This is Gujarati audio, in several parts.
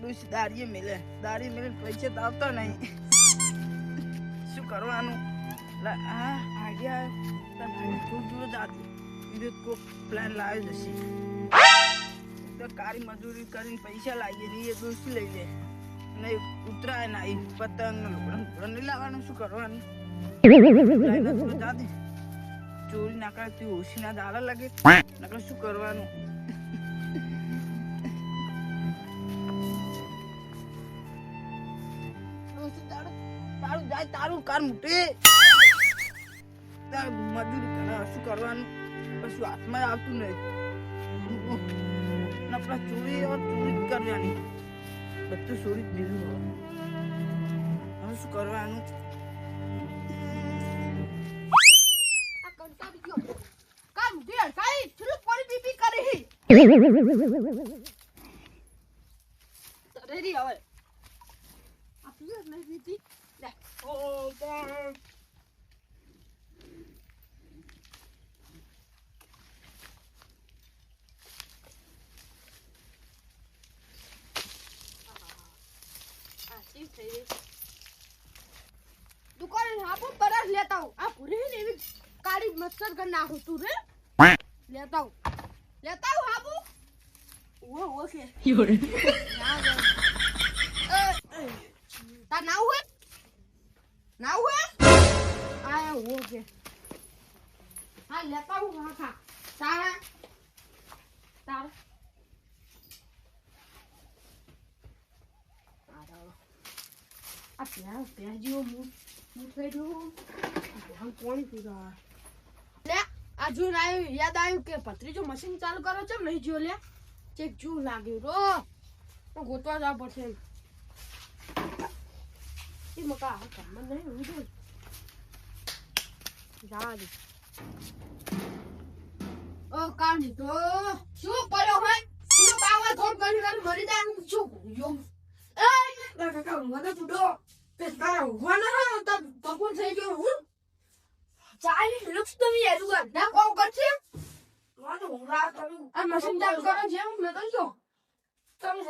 મારું દાડીએ મેલે. દાડી મેલે પૈસા તો નહીં. શું કરવાનું? હા આઈડિયા ખૂબ દૂર જાતી બીજો કોક પ્લાન લાવ્યો જશે તો કારી મજૂરી કરીને પૈસા લાવીએ ને એ દોસ્તી લઈ લે. ને ઉતરાય ના એ પતંગ લુગડન નહીં લાવવાનું. શું કરવાનું? ચોરી ના તું ઓછી ના દાડા લાગે. નકર શું કરવાનું? તારું કાર મૂટે તાર મજૂરી કરે શું કરવાનું? કશું હાથમાં આવતું નહીં. નપડા ચોરી ઓર ચોરી જ કરવાની. બધું ચોરી જ દીધું હવે. શું કરવાનું? કામ ઘેર કાઈ થોડું પાણી પી પી કરી. તરેરી હવે. આ પીએ નહીં પીતી લે ઓ પણ દુકાને હાપો બરસ લેતા હું આ પૂરી ને એવી કાળી મચ્છર કર નાખું તું રે. લેતા હું લેતા હું ઓ ઓકે તાર નાવ હે નાવ હે આ ઓકે હા લેતા હું હા ખા કોણ પીવા લે આ જો આવ્યું યાદ આવ્યું કે ભત્રીજો મશીન ચાલુ કરો છે નહીં જો લે ચેક જો લાગ્યું રો ગોતવા જવા પડશે એમ. એ મકા આ કામમાં નહીં હું જો જા દે ઓ કાની તો શું પડ્યો હે એનો બાવા થોડ કરી કરી મરી જાય હું શું યો એ કાકા મને ફૂટો પેલા ઊભા ના તો તપો થઈ ગયો હું ચાલી લુક્સ તો મી એલું ના કોણ કરશે મને ઊંઘા કરું આ મશીન ચાલુ કરો હું મેં તો જો તમે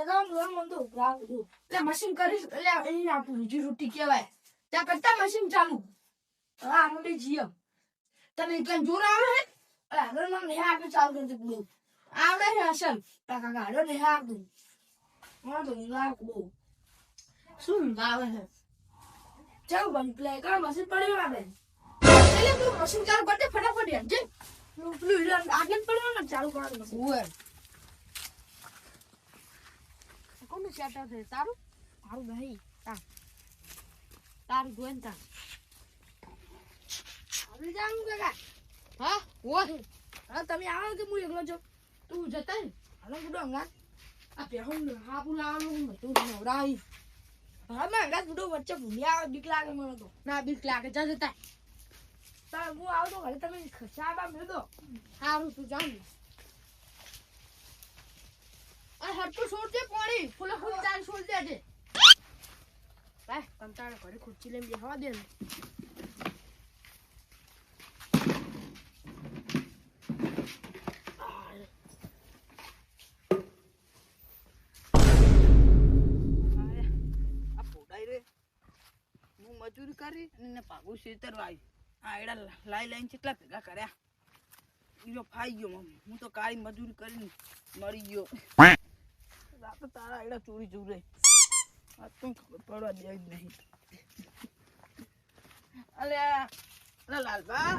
મને તો મશીન કરીશ, એટલે એ ના પૂરી રોટી કહેવાય. ત્યાં કરતા મશીન ચાલુ. હા મને જીઓ તને એટલે જોર આવે હે આગળ મને નહીં આગળ ચાલુ કરી દીધું આવડે છે અસલ કાકા હા, તો ઊંઘા કરું શું આવે છે? ચાલો, બંધ પ્લે કરો મશીન પડ્યું આપણે. એટલે તું મશીન ચાલુ કરજે ફટાફટ યાર જે. પેલું આગળ ને, ચાલુ કરવાનું કોનું સેટર છે તારું? તારું નહીં તાર. તારું જોઈને તાર. આપણે જાણું કાકા. હા ઓય. હા તમે આવો કે હું એકલો છો? તું જતા ને. હાલો અંગા આ પહેરું હા પુલાવાનું બધું નવરાવી. હા મેં અંગા બુડો વચ્ચે આવે બીક લાગે મને તો. ના બીક લાગે જા જતા. તાર હું આવતો તો ઘરે તમે ખસાબા મેં દો સારું તું જાણ આ હરતું છોડ દે પાણી. ફૂલે ફૂલ ચાલ છોડ દે છે ભાઈ કંટાળો ઘરે ખુરચી લઈને બેહવા દે ને. મજૂરી કરી અને પાગું ભાગું ખેતર વાવી આ એડા લાઈ લાઈન કેટલા ભેગા કર્યા. ઈરો ફાઈ ગયો મમ્મી હું તો કાળી મજૂરી કરીને મરી ગયો. આ તો તારા એડા ચોરી જવું આ તું ખબર પડવા દે જ નહીં. અલે લાલબા.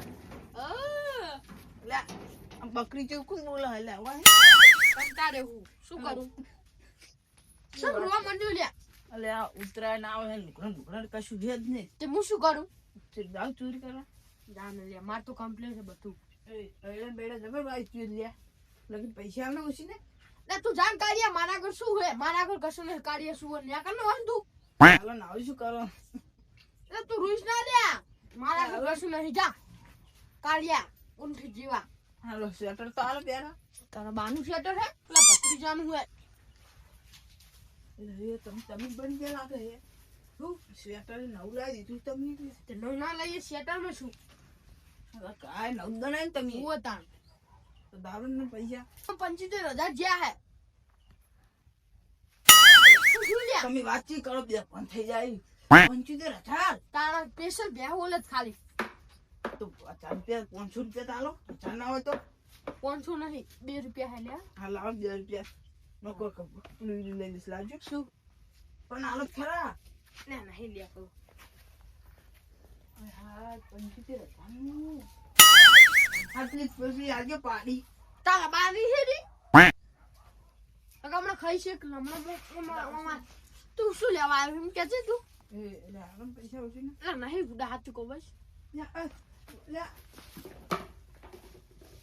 બકરી કોણ બોલે? હલે કંટાળે હું. શું કરું? શું રોવા માંડ્યું લ્યા? અલે આ ઉતરાયણ આવે હે લુગડા લુગડા કશું છે જ નહીં. તે હું શું કરું? જાવ ચોરી કરવા? જાને લ્યા માર તો કમ્પ્લેન છે બધું. બેડા બેડા જબર ભાઈ ચોરી લ્યા. લગી પૈસા ઓછી ને ને? તું જાણ કાર્ય મારા આગળ શું હે? મારા આગળ કશું ને કાર્ય શું હોય ન્યા કરનો ને તું હાલો ને આવી શું કરો? એટલે તું રૂઈશ ના રે મારા ઘર કશું નહીં જા. કાર્યા ઊંઠી જીવા. હાલો સ્વેટર તો હાલો પહેરા. તારા બાનું સ્વેટર હે? પેલા ભત્રીજાનું હે. એટલે એ તમે તમે બની ગયા લાગે હે. શું સ્વેટર નવું લાવી દીધું તમે તે નવ ના લઈએ સ્વેટરમાં શું કાય નવું ગણાય ને તમે. હું તાણ. તો દારૂ ને પૈસા પંચોતેર હજાર જ્યાં હે તમે વાતચીત કરો બે પણ થઈ જાય પંચોતેર હજાર તારા સ્પેશિયલ બેહોલ જ ખાલી તો હજાર રૂપિયા પાંચસો રૂપિયા તો હજાર ના હોય તો પાંચસો નહીં બે રૂપિયા હે લ્યા હા લાવો બે રૂપિયા નકો લઈ લઈશ લાવજો શું પણ હાલો ખરા ના નહીં લ્યા કહું હા પંચોતેર હજારનું. આટલી પછી આજે પાડી. તારા બાવી છે રી હમણાં ખાઈ છે હમણાં મો- હમણાં- હમણાં. તું શું લેવા આવ્યો એમ કે છે તું? એ એટલે હાલો ને પૈસા ઓછી ને નહીં ગુડા હાથ કહું બસ. લ્યા, અ, લ્યા.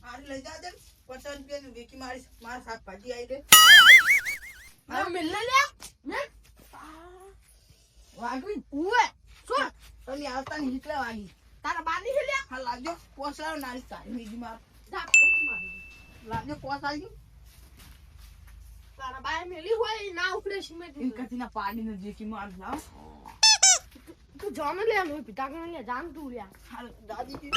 આને લઈ જાજે ને. પચાસ રૂપિયાની વેચી મારી મારા શાકભાજી આવી ગઈ. ના મિલ લે ને વાગવી ઉવે શું તમે આવતા એટલે વાગી. તારા બાની છે લ્યા? હા લાવજો. પોસ લાવો નારી તારી બીજી માર જા. લાવજો પોસ આવજો તારા બાએ મેલી હોય ના ઉખડે સિમેન્ટ એમ કથી ના પાડીને જેકી માર લાવ તું જાને લે નો પિતા કે લે જાન તું લે હાલ દાદી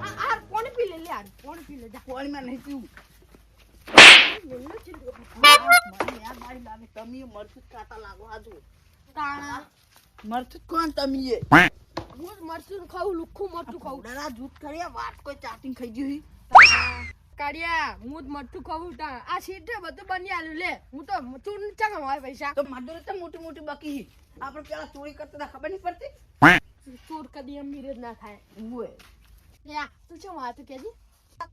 આ આ કોણ પી લે લે કોણ પી લે જા. પાણીમાં નહીં પીવું. મેલે છે તું. મને યાદ મારી લાગે તમે મરચું જ ખાતા લાગો હાજુ તાણા. મરચું જ કોણ તમે એ હું જ મરચું ખાવું લુખું મરચું ખાવું. ઉડાના જૂઠ કર્યા વાત કોઈ ચાટીને ખાઈ ગયું કાઢ્યા હું મરચું ખાવું તા. આ સીટ બધું બની આલ્યું. લે હું તો ચૂન ચાંગ હોય પૈસા. તો મારું તો મોટી મોટી બાકી આપણે પેલા ચોરી કરતા ખબર નહીં પડતી? ચોર કદી એમ જ ના થાય. ઉવે. લે તું શું વાત કેજી?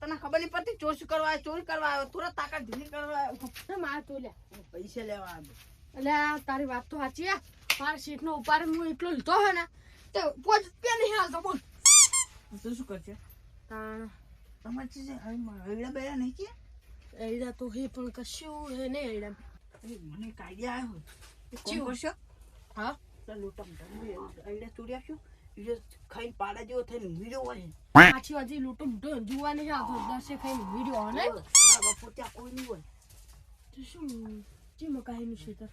તને ખબર નહીં પડતી? ચોર શું કરવા આવ્યો? ચોરી કરવા આવ્યો? તુરત તાકાત ઢીલી કરવા આવ્યો. માર તો લે પૈસા લેવા આવ્યો. એટલે તારી વાત તો સાચી મારા સીટ નો ઉપાડ હું એટલો લીધો હે ને તો પોચ રૂપિયા નહીં હાલતો બોલ તો શું કરશે તમારે છે હૈડા બેડા નહીં કે એડા તો હે પણ કશું હે ને એડા અરે, મને આઈડિયા આવ્યો ચેવું? કરશો હા ખાઈને પાડા જેવો થઈને વીડિયો હોય પાછી હજી લૂંટો લૂંટો જોવા નહીં આવતો દસે ખાઈને વીડિયો ને આ બાપુ ત્યાં કોઈ નહીં હોય તો શું જે મકાઈનું છે તો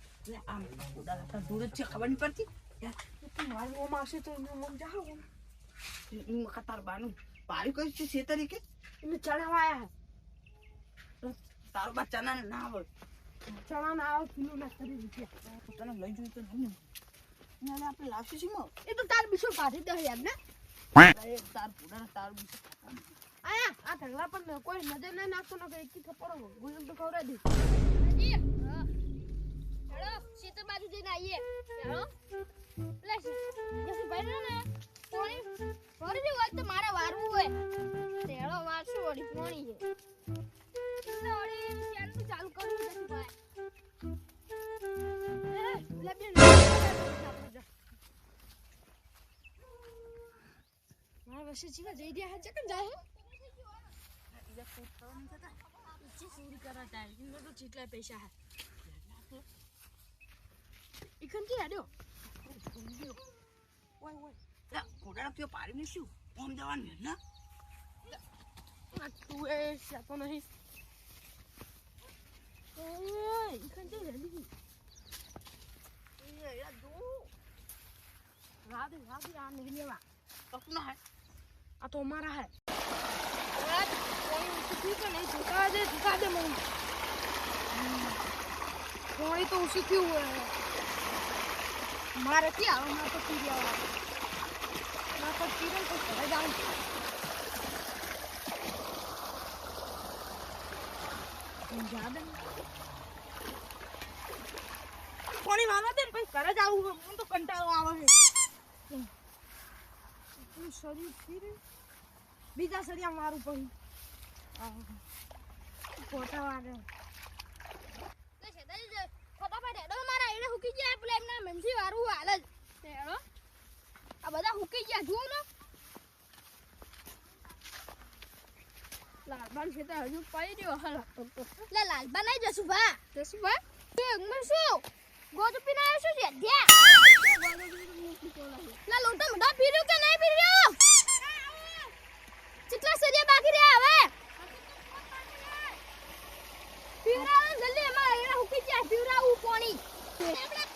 આમ ઉડાડા હતા દૂર જ છે ખબર નહીં પડતી તું મારું ઓમ આવશે તો એનું ઓમ જાઓ એમ કતાર બાનું પાડી કઈ છે છે તરીકે એને ચણાવા આયા તારો બા ચના ના આવે ચણા ના આવે કિલો ના કરી રૂપિયા તને લઈ જોયું તો નહીં ને આપણે લાવશું છીએ માં એ તો તાર બીસો કાઢી દે યાર ને તાર પુડાના તાર બીજું આયા આ ઢગલા પણ કોઈ નજર નહીં નાખતો ને ખવડાવી જઈને આવીએ એટલે જસી ભાઈ ને? પોણી? ભરી દેવું હોય તો મારે વારવું હોય. તે હેડો વારશું વળી પોણી છે? ચાલુ કરવું જસી ભાઈ? એ, લે બેન, મારા વર્ષે જીવા જઈ રહ્યા કરા તો જેટલા પૈસા હે. ઇકનથી આડ્યો ઓય ઓય પુડાના પીઓ પાડીને શું ઓમ જવાનું ને આ તું એ શાતો નહીં ઓય ઇકનથી રેડી એ યાર દો રાધે રાધે આ લેવા કપના હે આ તો અમારા હે રાત કોઈ ઉઠી કે નહીં ઝુકા દે ઝુકા દે મમ્મી કોઈ તો ઉસી થયું હોય મારે ક્યાં? આવે મારે તો પી ગયા મારે તો પી તો ઘરે જાઉં પાણી વાળવા દે ને પછી ઘરે જ આવું. હું તો કંટાળો આવે છે. શરીર પી રહ્યું બીજા સરિયા મારું પછી ખોટા વાગે લે શેતાજી જ ફટાફટ હેડો મારા એને હુકી ગયા પેલા એમના મેમસી વારું હાલ જ. આ બધા હુકી ગયા, જુઓ ને. લાલબાન છે તો હજુ પડી રહ્યો હાલ. લે લાલબા નહીં જશું, ભા. જશું, ભા. તે અંગમાં શું? ગોદ પીને આવ્યો શું છે? લે, લોટો મોટા પી રહ્યો કે નહીં પી રહ્યો કેટલા સરિયા બાકી રહ્યા હવે? પીવરાવો જલ્દી, એમાં હુકી ગયા, પીવરાવું પાણી. આપણે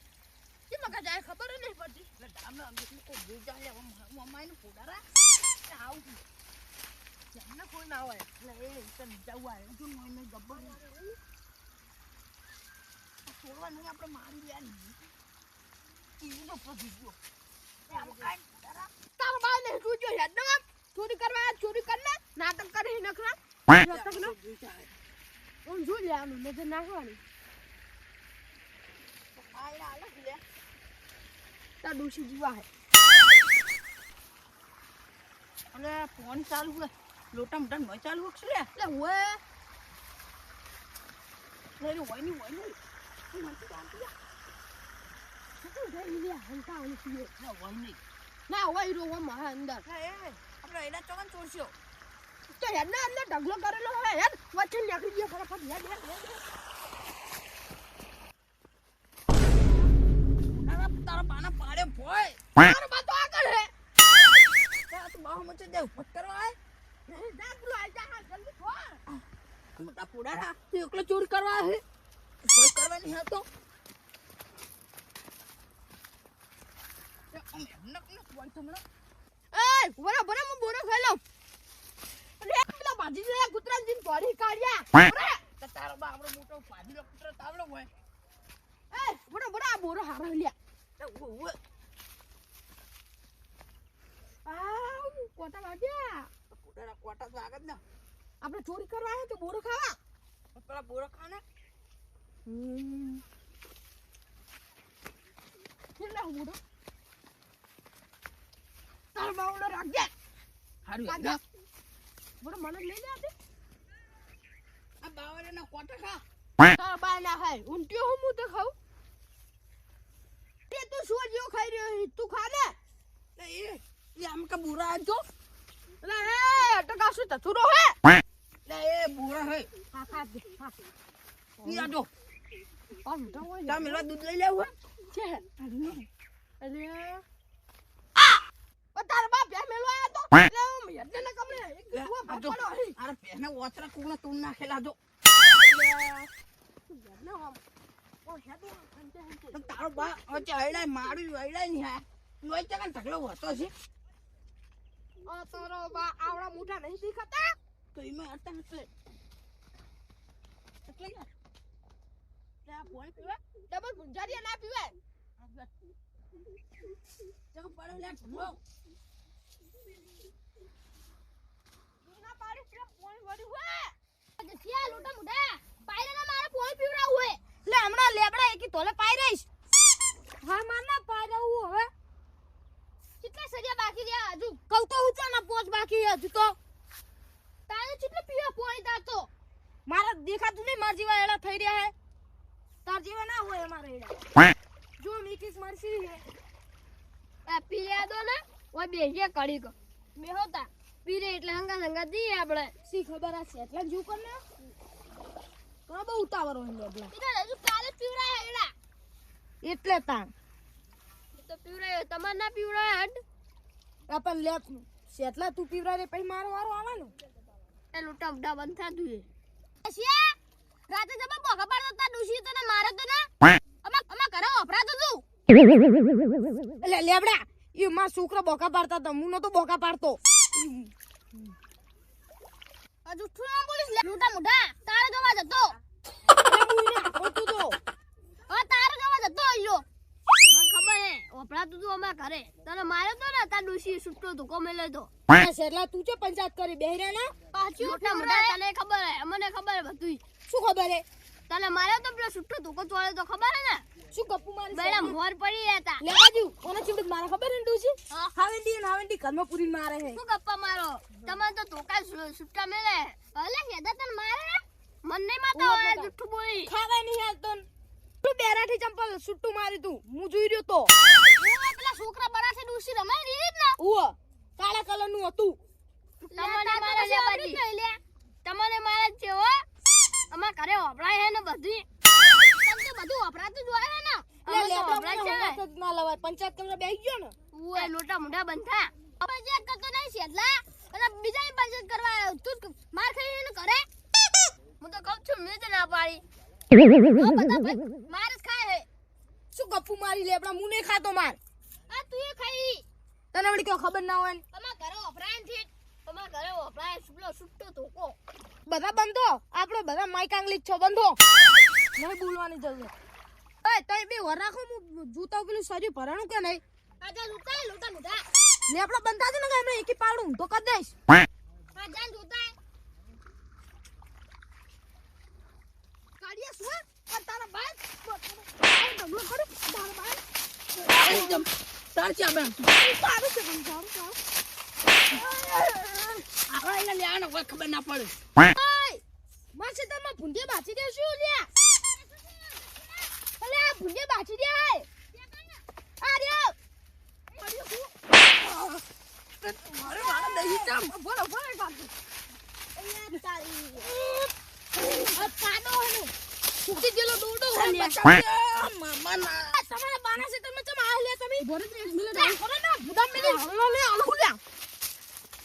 ખબર નહીં પડતી. ચોરી કરવા ચોરી કરને? નાટક કરી નખરા? નાટક ના? ઓમ જોઈ લે નજર નાખવાની. આલે તાર ડોશી જીવા હે. અલે ફોન ચાલુ હે. લોટા મોટા ન ચાલુ હોય શું લે? હોય લે હોયની હોયની તું નથી જાણતી. શું થઈ લે હંતા ઓલી છે લે હોયની ના હોય રો હોય મારા અંદર. હે આપણે એના ચોકન ચોરસ્યો તો હેડ ના અંદર ઢગલો કરેલો હે. હેડ વચ્ચે નીકળી ગયો ફટાફટ હેડ હેડ હેડ પાડે ભોય તારો બા તો આગળ હે. તું બાહુ મચે દે ઉપર કરવા આય નહીં, જા પેલો આઈ જા જલ્દી છોડ મોટા પુડારા તું એકલો ચોરી કરવા હે ભોય કરવાની બરા બરા હું બોરો ખાઈ અરે પેલા બાજી જે કૂતરા જીન પડી કાઢ્યા. બરા તારો હોય. હારો લ્યા. તો આ કોટા વાગ્યા કોટા કોટા તો આગળ ના. આપણે ચોરી કરવા આવ્યા તો બોરો ખાવા? પેલા બોરો ખાને? કેટલા બોરો? તાર બાવડો રાખજે. હારું કાકા બોરો મને લઈ લે આ બાવળના કોટા ખા. તાર બા ના ખાય ઊંટિયો હું હું તો ખાઉં તે તું સોજ્યો ખાઈ રહ્યો તું ખા ને. એ એ આમ કે બુરા આજો એટલે હે ટકા શું તથુરો હે? લે એ બુરા હે. ખા ખા દે ઈ આજો આ મોટા હોય તા મેલા દૂધ લઈ લેવું છે અરે ઓ તાર બાપ બે મેલો આયો તો. હું યજ્ઞ ને કમલે એક લે દિવસ આજો અરે પેને ઓતરા કુણા તું નાખેલા જો. યજ્ઞ હમ ઓ હેડો હંતે હંતે તો તારો બા હૈડાય મારું હૈડાય નહીં હા. લોહી ચકન ઢગલો હોતો છે? ઓ તારો બા આવડા મોટા નહીં દેખાતા? તો એમાં હતા એટલે. એટલે યાર લે આ પીવા ડબલ ગુંજારિયા ના પીવે જગ પડો લે ઢગલો ના પાડી પ્રેમ પોણી વડી હોય જસિયા લોટા મોટા પાયરાના મારે પોઈ પીવડાવું હોય લે હમણાં લેબડા એકી તોલે પાઈ રહીશ હા માના ના પાઈ હવે. કેટલા સરિયા બાકી રહ્યા હજુ? કહું તો ઊંચા ના પોચ બાકી હજુ તો. તારે કેટલું પીવા પોઈ તાતો મારા દેખાતું નહીં મારા જેવા એડા થઈ રહ્યા હે. તાર જેવા ના હોય અમારા એડા. જો મીકીસ મરસી હે. આ પી લે દો ને. ઓય બેહીએ કડી કો મે હોતા પીરે એટલે હંગા હંગા દી આપણે સી ખબર આ એટલે જુ કર ને. તો બહુ ઉતાવળ હોય લેબડા એટલે હજુ કાલે પીવડાયા એડા. એટલે તાણ. તો પીવડાયો તમારે ના પીવરાય હડ આપણ લે સેટલા તું પીવરા રે પછી મારો વારો આવવાનો. એ લોટા ઉડા બંધ થાતું છે જસિયા રાતે જબર બોખા પાડતો તા ડુસી તને મારે તો ના. અમા અમા ઘરે વપરાતો તું. એટલે લેબડા એ માં છોકરા બોકા પાડતા હતા હું નતો બોકા પાડતો. હજુ ઠું લે. લોટા મોટા તારે જવા જતો ખોટું તો હવે તારે જવા જતો ઈયો મને ખબર હે વપરાતું તું અમાર ઘરે તને માર્યો તો ને છૂટો કોમે લઈ તો શેટલા તું છે પંચાયત કરી? બેહરા ના પાછી? મોટા મોટા તને ખબર હે મને ખબર હે બધું શું ખબર હે? તને મારે તો પેલો સુટ્ટો ધોકો કો ચોળે તો ખબર હે ને? શું કપુ મારે બેડા મોર પડી રહેતા લે બાજુ કોને ચીમડી મારે ખબર હે ને ડૂસી હા. હાવેન્ડી ને હાવેન્ડી ઘરમાં પૂરી મારે હે. શું ગપ્પા મારો? તમારે તો ધોકા છૂટા મેલે. અલે હેદા તને મારે? મન નહીં માતા હોય. જુઠ્ઠું બોલી. ખાવા નહીં હાલ તન તું બેરાઠી ચંપલ છૂટું મારી તું. હું જોઈ રહ્યો તો ઓય પેલા છોકરા બરાસે ડૂસી રમાય રીત ને ઉવો કાળા કલરનું હતું તમને મારે લે બાજી તમને મારે જ છે હો અમાર ઘરે વપરાય હે ને બધી? તમ તો બધું વપરાતું જ હોય હે ને? અમે તો વપરાય છે. ના લવાય. પંચાયત કરવા બેસી ગયો ને? ઓય લોટા મોઢા બંધા. પંચાયત કરતો નહીં શેદલા અને બીજાની પંચાયત કરવા આવ્યો. તું માર ખાઈ એને કરે હું તો કહું છું મેં તો ના પાડી. હવે બધા ભાઈ માર જ ખાય હે. શું ગપ્પુ મારી લે આપણા મું ખાતો માર. આ તું એ ખાઈ. તને વળી ખબર ના હોય ને? ઘરે વપરાય ઘરે સુટ્ટો ધોકો. બધા બંધો? આપણે બધા માઈક આંગલી છો બંધો? નહીં બોલવાની જરૂર. એ તઈ બે વર રાખો હું જૂતા પેલું શરીર ભરાણું કે નહીં? આજા જોતા લૂટા મોટા ને આપણે બંધા છે ને એમને એકી પાડું તો કર દઈશ. આજા જોતા. કાઢીએ શું આ તારા બાલ ઢગલો કરું તારા એકદમ. તાર ચા બેન તારું છે પણ તારું તારું આપણે એને લેવાનો કોઈ ખબર ના પડે. માસી તમે ભૂંડે બાચી દે શું લ્યા? અલે આ ભૂંડે બાચી દે હાય આ રહ્યો મારે મારા દહીં ચા બોલો બોલો કાકી. અહીંયા તારી આ કાડો હનો. ફૂટી ગયેલો દોડો મામા ના. તમારા બાના તમે ચમ લે તમે? ભરત મિલી લે લે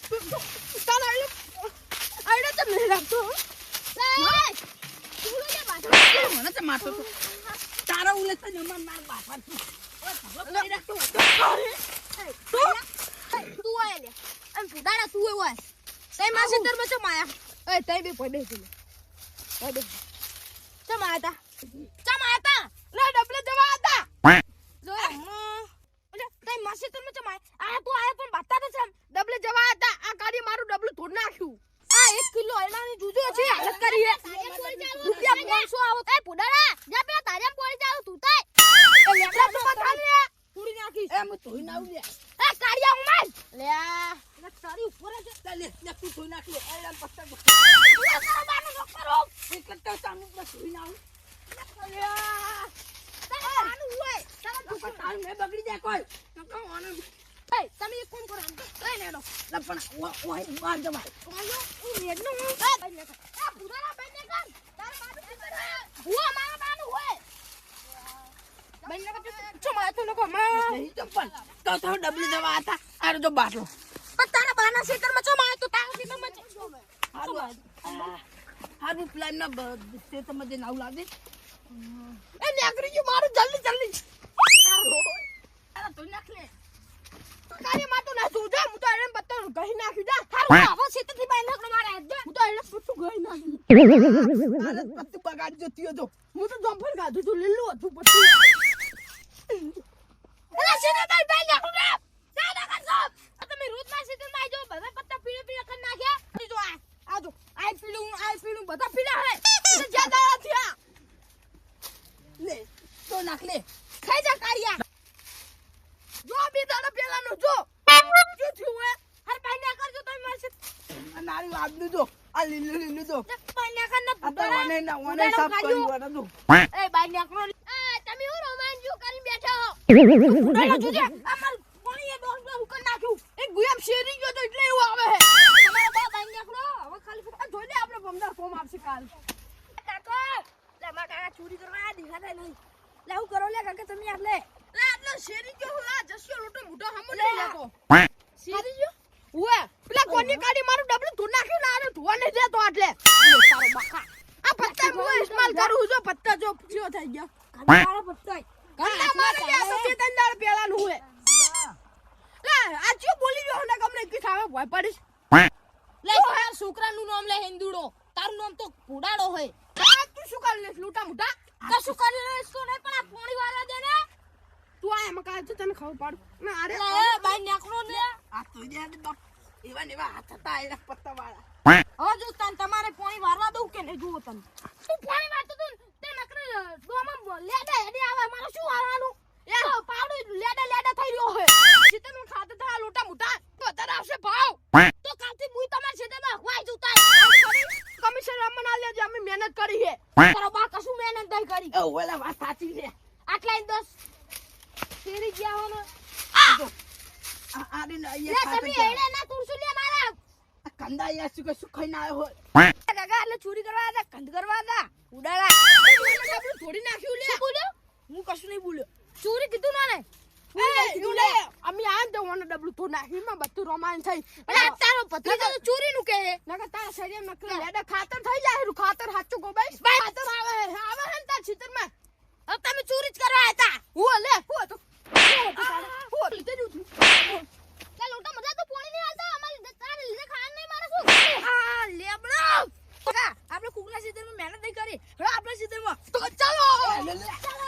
તારા આઈડે તો રાખતો એ તું લે બાજુ મને તો મારતો તો તારા ઉલે તો બાપા તું તું આય લે એમ ફુડાડા તું હોય તઈ માસી તર લે ડબલે જવા હતા જો અરે તઈ માસી તરમાં ચમ આયા આ તું આયા પણ બાતા તો છે ડબલે જવા હતા આ ગાડી મારું ડબલું તોડ નાખ્યું આ એક કિલો એનાની જુજો છે હાલત કરી હે રૂપિયા પાંચસો આવો એ પુડારા જા પેલા તારે પોળી ચાલુ તું તાય એ લેબડા તો માથા લે પૂરી નાખી એમ ધોઈ ના ઉલે એ કાળિયા ઉમાર લે આ લે તારી ઉપર જ ચાલે ને તું ધોઈ નાખ લે એલા પત્તા તું કરવાનું ન કરો એક તો સામુ બસ ધોઈ ના અલ્યા તારે આનું હોય તારે આવ તાર મે બગડી જાય કોઈ નકો ઓને એ તમે એક કોમ કરો આમ તો લઈ લેડો લપણ ઓય બાર જવાય ઓયો હું નેડનો હું એ ભાઈ ને આ પુરાના ભાઈ ને કર તારે બાનું શું કરે હું મારા બાનું હોય ભાઈ ને કર ચો મારે તો નકો માં નહીં તો પણ તો તો ડબલી જવા હતા આરો જો બાટલો પણ તારા બાના શેતરમાં ચો મારે તો તારા શેતરમાં હારું હારું પ્લાન ના તે તમે જે આવું લાગે એ નેકરી ગયું મારું જલ્દી જલ્દી તારા ધોઈ નાખ લે. કાર્યમાં તો ના સુજા હું તો એને બત્તર ગહી નાખ્યું. જા હારું આવો સીતથી બાઈ નાખનો મારે. દે હું તો એને પૂછું ગહી નાખ્યું. તારે પત્તું બગાડી જતી હતો હું તો જમ્પર ગાધું છું લીલું હતું પછી. અરે શેતર તારી બાઈ નાખું રે જા ના કરશો આ તમે રોજ ના શેતરમાં જો બધા પત્તા પીળે પીળે કરી નાખ્યા જો આ આ જો આ પીળું આ પીળું બધા પીળા હે એટલે જ્યાં દાડા થયા લે તો નાખ લે ખાઈ જા કાઢ્યા જો બે દાડા પેલાનું જો શું થયું હે હર બાઈ ના કરજો તમે મારશે આ નારી વાગનું જો આ લીલું લીલું જો બાઈ ના કર આ તો વને ના વને સાફ કરી વને જો એ બાઈ ના કરો એ તમે હું રોમાંચુ કરીને બેઠા હો ઉડાડો જોજે અમાર કોણીએ દોસ દોસ ઉકર નાખ્યું એક ગુયામ શેરી ગયો તો એટલે એવું આવે હે તમારા બા બાઈ નાખલો હવે ખાલી ફોટા જોઈ લે આપણે બમદાર ફોર્મ આપશે કાલ કાકો લે મારા કાકા ચોરી કરવા દેખાતા નહીં. લે કરો લે કાકા તમે આટલે લે. આટલો શેરી ગયો જસ્યો લોટો મોટો હમો લઈ લેતો શેરી ગયો? ઉએ પેલા કોની કાઢી મારું ડબલું ધોઈ નાખ્યું ને આને ધોવા નહીં દેતો આટલે. તારો બાકા. આ પત્તા હું ઇસ્તેમાલ કરું છું પત્તા જો પૂછ્યો થઈ ગયો. કાળો પત્તા કાળા મારે લે તો તે પેલા પેલાનું હે. લે આ ચિયો બોલી રહ્યો ને કમને કી થાવે ભય પડીશ. લે તારા છોકરાનું નામ લે હિન્દુડો તારું નામ તો ઘોડાડો હોય. આ તું શું કરી લેસ લૂટા મુટા? કશું શું કરી લેસ તો? નહીં પણ આ પોણી વાળા દે ને. તું આ એમાં કાઢ તને ખબર પડ. ના અરે લે બાઈ નાખરો ને. આ તો બાપ. એવા ને હાથ હતા એના પત્તા વાળા હવે જો તન તમારે પોણી વારવા દઉં કે નહીં જુઓ તને. તું પોણી વારતો તું તે નકરે દોમાં લેડા હેડે આવે મારે શું વારવાનું? એ પાવડું લેડા લેડા થઈ રહ્યો હે સીતન ખાતે થા લોટા મોટા તો તારે આવશે ભાવ. તો કાલથી મુઈ તમારા ક્ષેત્રમાં હવાઈ જુતા કમિશન અમને આ લેજે અમે મહેનત કરી હે તારો બા કશું મહેનત નહીં કરી. એ ઓલા વાત સાચી છે. આટલા દસ ફેરી ગયા હો ને. આ આડી ના લે તમે એડે ના તુરસુ થઈ. તારો પતરી ચોરી નું કે નકર તારા શરીર ખાતર થઈ જાય ખાતર હાચું ગોબાઈ ખાતર આવે આવે તાર છીતરમાં તમે ચોરી જ કરવા હતા. હું લે હું તો આપણે કુકના સિઝનમાં મહેનત નહીં કરી હવે આપણે સિઝનમાં તો ચાલો ચાલો